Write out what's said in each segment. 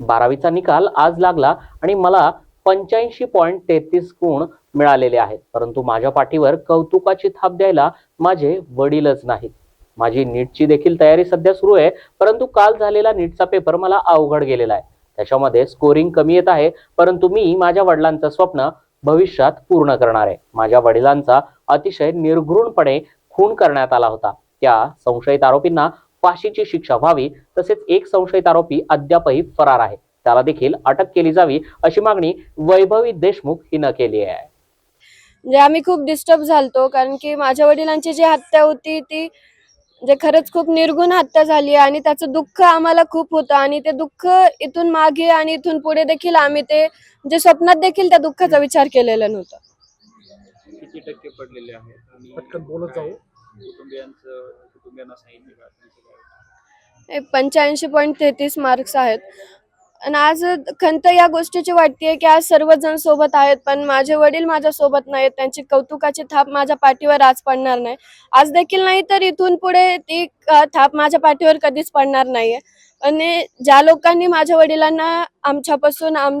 बारावीचा निकाल आज लागला आणि मला पंच्याऐंशी पॉईंट तेहतीस गुण मिळालेले आहेत. परंतु माझ्या पाठीवर कौतुकाची थाप द्यायला माझे वडीलच नाहीत. माझी नीटची देखील तयारी सध्या सुरू आहे परंतु काल झालेला नीटचा पेपर मला अवघड गेलेला आहे. त्याच्यामध्ये स्कोरिंग कमी येत आहे परंतु मी माझ्या वडिलांचं स्वप्न भविष्यात पूर्ण करणार आहे. माझ्या वडिलांचा अतिशय निर्घृणपणे खून करण्यात आला होता. त्या संशयित आरोपींना फाशीची शिक्षा व्हावी तसेच एक संशयित आरोपी अद्यापही फरार आहे. त्याला देखील अटक केली जावी अशी मागणी वैभवी देशमुख हिनं केली आहे. म्हणजे आम्ही खूप डिस्टर्ब झालतो कारण की माझ्या वडिलांची जी हत्या होती ती म्हणजे खरंच खूप निर्गुण हत्या झाली आणि त्याचं दुःख आम्हाला खूप होतं आणि ते दुःख इथून मागे आणि इथून पुढे देखील आम्ही ते म्हणजे स्वप्नात देखील त्या दुःखाचा विचार केलेला नव्हता. किती टक्के पडलेले आहेत? कुटुंबियांचं कुटुंबियांना सांगितलं का त्यांचं काय? पंच्याऐंशी पॉईंट तेहतीस मार्क्स आहेत. आणि आज खंत या गोष्टीची वाटते की आज सर्वजण सोबत आहेत पण माझे वडील माझ्या सोबत नाहीत. त्यांची कौतुकाची थाप माझ्या पाठीवर आज पडणार नाही. आज देखील नाही तर इथून पुढे ती थाप माझ्या पाठीवर कधीच पडणार नाहीये. आणि ज्या लोकांनी माझ्या वडिलांना आमच्यापासून आम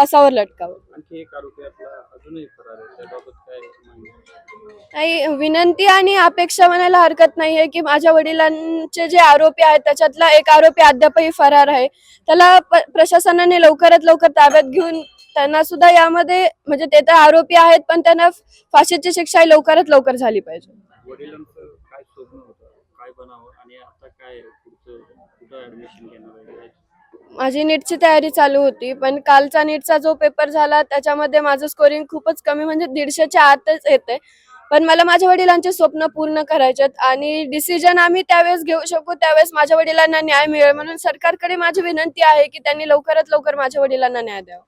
फासावर लटकावं. आणखी एक आरोपी आपला अजूनही फरार आहे त्याबाबत काय माहिती नाही विनंती आणि अपेक्षा म्हणायला हरकत नाहीये की माझ्या वडिलांचे जे आरोपी आहेत त्याच्यातला एक आरोपी अद्यापही फरार आहे. त्याला प- प्रशासनाने लवकरात लवकर ताब्यात घेऊन त्यांना सुद्धा यामध्ये म्हणजे ते तर आरोपी आहेत पण त्यांना फाशीची शिक्षा ही लवकरात लवकर झाली पाहिजे. वडिलांचं काय स्वप्न होतं? काय बनावं? आणि आता काय पुढचं कुठं ऍडमिशन घेणार आहे? काय माझी नीटची तयारी चालू होती पण कालचा नीटचा जो पेपर झाला त्याच्यामध्ये माझं स्कोरिंग खूपच कमी म्हणजे दीडशेच्या आतच येते पण मला माझ्या वडिलांचे स्वप्न पूर्ण करायचे आणि डिसिजन आम्ही त्यावेळेस घेऊ शकू त्यावेळेस माझ्या वडिलांना न्याय मिळेल. म्हणून सरकारकडे माझी विनंती आहे की त्यांनी लवकरात लवकर माझ्या वडिलांना न्याय द्यावा.